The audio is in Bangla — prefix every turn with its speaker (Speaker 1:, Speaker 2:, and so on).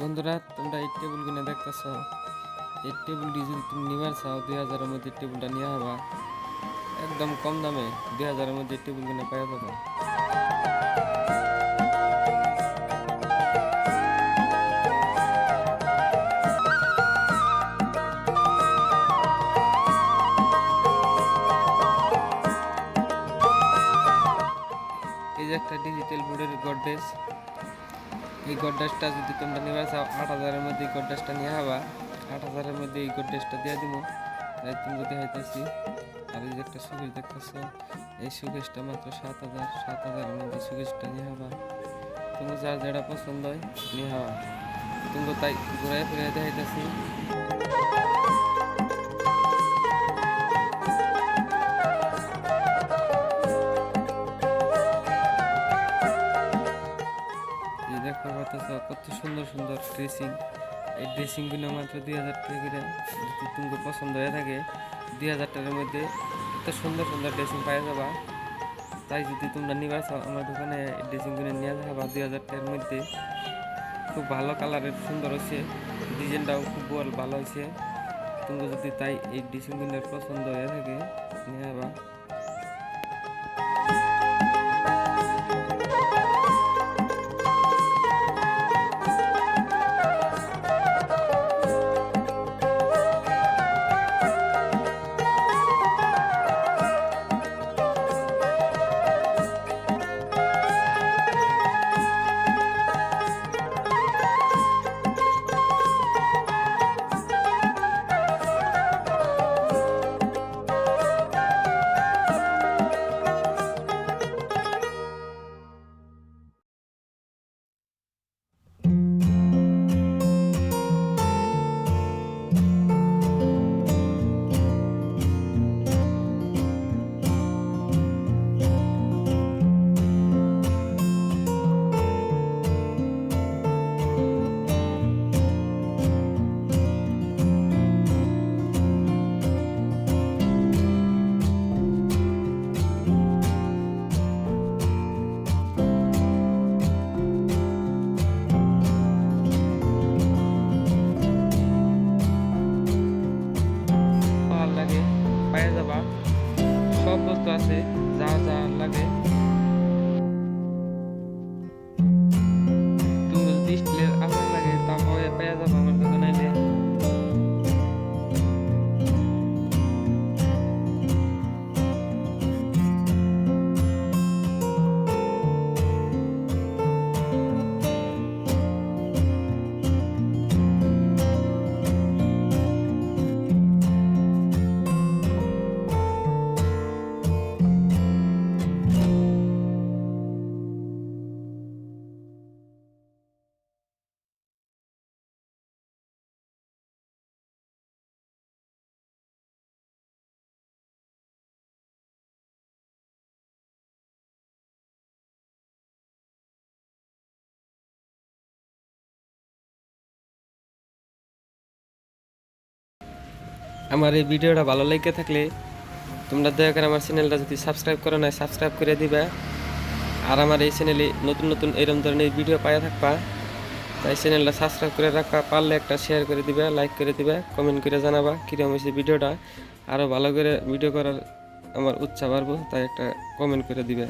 Speaker 1: বন্ধুরা, তোমরা এই টেবিল কিনে দেখতেছ। এই টেবিলটি যদি তুমি নিবার চাও, দুই হাজারের মধ্যে টেবিলটা নিয়ে হবা। একদম কম দামে দুই হাজারের মধ্যে টেবিল কিনে পাওয়া যাবে। এই যে একটা ডিজিটাল বোর্ডের গডরেজ। এই গোড্ডাসটা যদি তোমরা নিবা চাও আট হাজারের মধ্যে এই গডরেজটা নিয়ে হবা আট হাজারের মধ্যে এই গোড্ডাসটা দিয়ে দিব তাই তুমি দেখাইতেছি আর এই যে একটা সুকেশ দেখতেছো, এই সুকেশটা মাত্র সাত হাজার, সাত হাজারের মধ্যে সুকেশটা নিয়ে হবা তুমি যার যেটা পছন্দ হয়, নিয়ে হওয়া তুমি তাই ঘুরে ফিরে দেখাইতেছি। এই দেখো পাচ্ছ কত সুন্দর সুন্দর ড্রেসিং এই ড্রেসিংগুলো মাত্র দুই হাজার টাকা যদি তোমাকে পছন্দ হয়ে থাকে, দুই হাজার টাকার মধ্যে এত সুন্দর সুন্দর ড্রেসিং পাওয়া যাবা। তাই যদি তোমরা নিবা চাও আমার দোকানে ড্রেসিংগুলো নিয়ে যাবা দুই হাজার টাকার মধ্যে। খুব ভালো কালারের সুন্দর হয়েছে ডিজাইনটাও খুব ভালো হয়েছে তুমি যদি তাই এই ড্রেসিংগুলো পছন্দ হয়ে থাকে, নিয়ে যাবা। পায়ে যাবা। সব বস্তু আছে যা যা লাগে। আমার এই ভিডিওটা ভালো লেগে থাকলে তোমরা দয়া করে আমার চ্যানেলটা যদি সাবস্ক্রাইব করো না সাবস্ক্রাইব করে দিবা। আর আমার এই চ্যানেলে নতুন নতুন এরকম ধরনের ভিডিও পাওয়া থাকবা। তাই চ্যানেলটা সাবস্ক্রাইব করে রাখবা, পারলে একটা শেয়ার করে দিবা লাইক করে দিবা কমেন্ট করে জানাবা কীরকম হয়েছে ভিডিওটা। আরও ভালো করে ভিডিও করার আমার উৎসাহ বাড়বো, তাই একটা কমেন্ট করে দিবে।